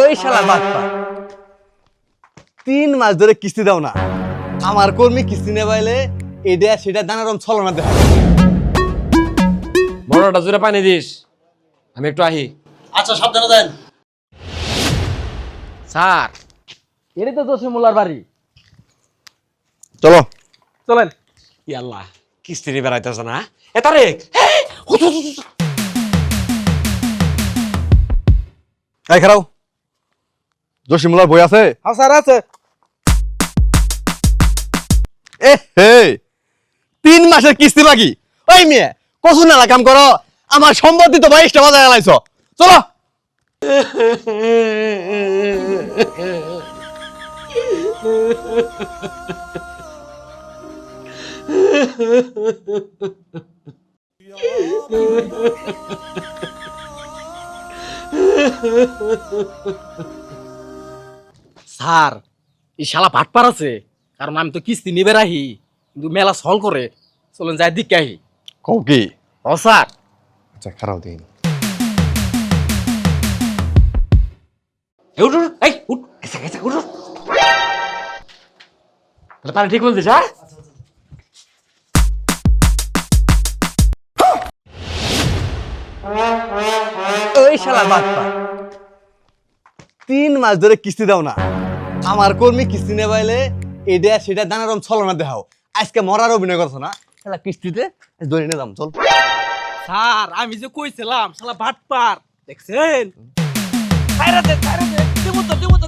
ওই শালা বাটপা তিন মাস ধরে কিস্তি দাও না। আমার কর্মী কিস্তি নেবাইলে এটা সেটা দানারম ছলনা দেখা বড়টা জোরে পানি দিস। আমি একটু আহি। আচ্ছা সাবধানে দেন স্যার। এটাই তো জসিম মোল্লার বাড়ি। চলো। চলেন। ইয়াল্লাহ কিস্তি নিয়ে বেড়াইতেছে না? এ তারেক! এই, খারাও। জসিমুলার বই আছে? হ্যাঁ স্যার আছে। এ হে। তিন মাসের কিস্তি বাকি। ওই মেয়ে কসু নালা কাম করো। আমার সম্পত্তি তো বাইশটা বাজায় গেলাইছ। চলো। স্যার এই শালা ভাটপার আছে। কারণ আমি তো কিস্তি নিবে রাহি কিন্তু মেলা সল করে। চলুন যাই দিকে আহি। কও কি? ও স্যার। আচ্ছা খারাও দিন। এই, উঠ, গেছে, গেছে, উঠ, পানি ঠিক বলছিস হ্যাঁ? ওই শালা বাপ্পা তিন মাস ধরে কিস্তি দাও না। আমার কর্মী কিস্তি নেবাইলে এটা সেটা দানারম ছলনা দেখাও। আজকে মরার অভিনয় করছ না? শালা কিস্তিতে ধরে নিয়ে দাম চল। স্যার, আমি যে কইছিলাম, শালা ভাটপার, দেখছেন? খাইরাতে খাইরাতে দেবো তো, দেবো দে